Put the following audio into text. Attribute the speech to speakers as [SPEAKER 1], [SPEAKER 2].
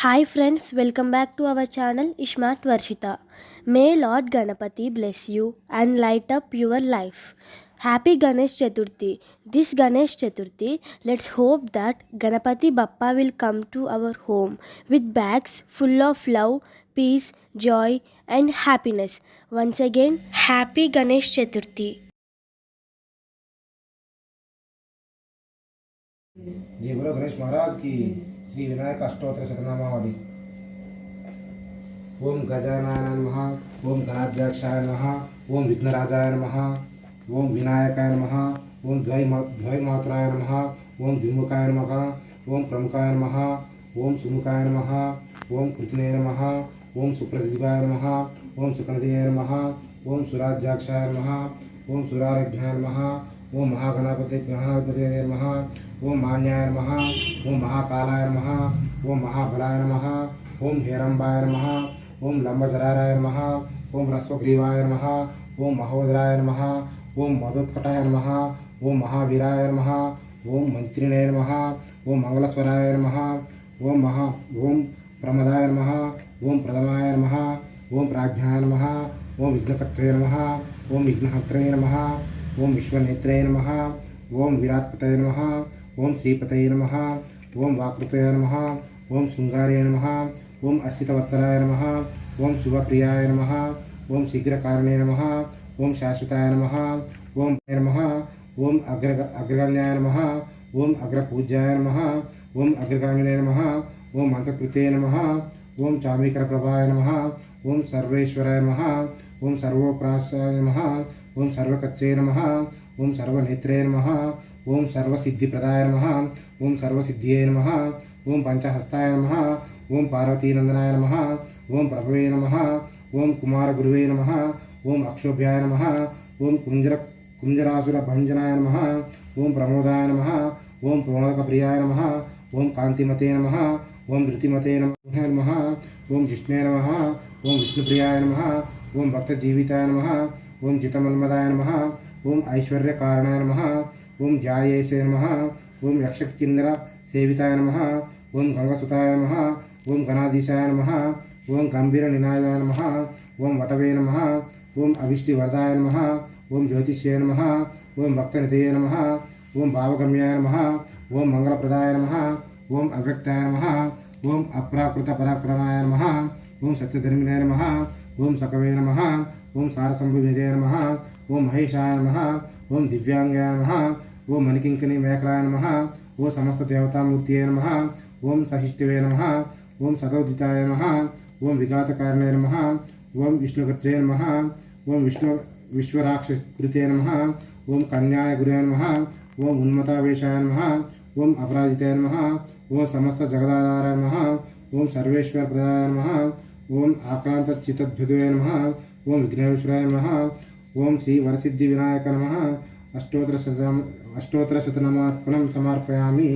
[SPEAKER 1] Hi friends, welcome back to our channel Ishmat Varshita. May Lord Ganapati bless you and light up your life. Happy Ganesh Chaturthi. This Ganesh Chaturthi, let's hope that Ganapati Bappa will come to our home with bags full of love, peace, joy and happiness. Once again, Happy Ganesh Chaturthi.
[SPEAKER 2] जी बोलो गणेश महाराज की श्री विनायक अष्टोत्र शतनामावली ओम गजानाय नम ओम गणाध्यक्षाय नम ओम विघ्नराजाय नम ओम विनायकाय नम ओम द्वैमात्राय नम ओम द्विमुखाय नम ओम प्रमुखाय नम ओम सुमुखाय नम ओम कृतने नम ओम सुप्रदीपाय नम ओम सुकनदीय नम ओम सुराज्याक्षाय नम ओम सुरारभ्याय नम ओम महागणापति नम ओम मान्याय नम ओम महाकालाय नम ओम महाबलाय नम ओम हेरंबाय नम ओम लंबजराय नम ओम रस्वग्रीवाय नम ओम महोदराय नम ओम मधोत्कटाय नम ओम महावीराय नम ओम मंत्रिणय नम ओम मंगलस्वराय नम ओम महा ओम प्रमदाय नम ओम प्रथमाय नम ओम प्राज्ञा नम ओम विघ्नकर्त्रे नम ओम विघ्नहत्रे नम ओम विश्वनेत्रे नम ओम विराटपतये नम ओम श्रीपत नम ओं वाकृत नम ओं श्रृंगारे नम ओं अस्तवत्सराय नम ओं शिवप्रियाय नम ओं शीघ्रकारणे नम ओं शाश्वताय नम ओम नम ओं अग्र अग्रगण्याय नम ओम अग्रपूज्याय नम ओं अग्रगामिने नम ओं मंत्रकृते नम ओं चामीकरप्रभाय नम ओं सर्वेश्वराय नम ओं सर्वोपराशाय नम ओं सर्वकच्चे नम ओं सर्वनेत्रे नम ఓం సర్వసిద్ధిప్రదాయ నమ ఓం సర్వసిద్ధియే నమ ఓం పంచహస్తాయ నమ ఓం పార్వతీనందనాయ నమ ఓం ప్రభవే నమ ఓం కుమారగురువే నమ ఓం అక్షోభ్యాయ నమ ఓం కుంజర కుంజరాసుర భంజనాయ నమ ఓం ప్రమోదాయ నమ ఓం ప్రమోదక ప్రియాయ నమ ఓం కాంతిమతే నమ ఓం ధృతిమతే నమ ఓం విష్ణే నమ ఓం విష్ణుప్రియాయ నమ ఓం భక్తజీవితాయ నమ ఓం జితమన్మదాయ నమ ఓం ఐశ్వర్యకారణాయ నమ ఓం ధ్యాయేశే నమ ఓం యక్షకింద్ర సేవితాయ నమ ఓం గంగసుతాయ నమ ఓం గణాధీశాయ నమ ఓం గంభీర నినాయాయ నమ ఓం వటవే నమ ఓం వరదాయ నమ ఓం జ్యోతిష్యే నమ ఓం భక్తనిధయ నమ ఓం భావగమ్యాయ నమ ఓం మంగళప్రదాయ నమ ఓం అవ్యక్తాయ నమ ఓం అప్రాకృత పరాక్రమాయ నమ ఓం సత్యధర్మిణాయ నమ ఓం సకవే నమ ఓం సారసంభువిదే నమ ఓం మహేషాయ నమ ఓం దివ్యాంగాయ నమ ओम मणिकिंकिणी मेखलाय नम ओम समस्त देवतामूर्त नम ओं सशिष्टवे नम ओं सदौदिताय नम ओं विघातकारिणे नम ओं विष्णुकृत नम ओं विष्णु विश्वराक्षते नम ओं कन्याय गुरे नम ओम उन्मतावेशाय नम ओम अपराजिताय नम ओम समस्त जगदाधाराय नम ओं सर्वेश्वर प्रदाय नम ओम आक्रांत नम ओं विघ्नेश्वराय नम ओं श्री वरसिद्धि विनायक नम अष्टोत्तरशतम् अष्टोत्तरशतनामार्पणं समर्पयामि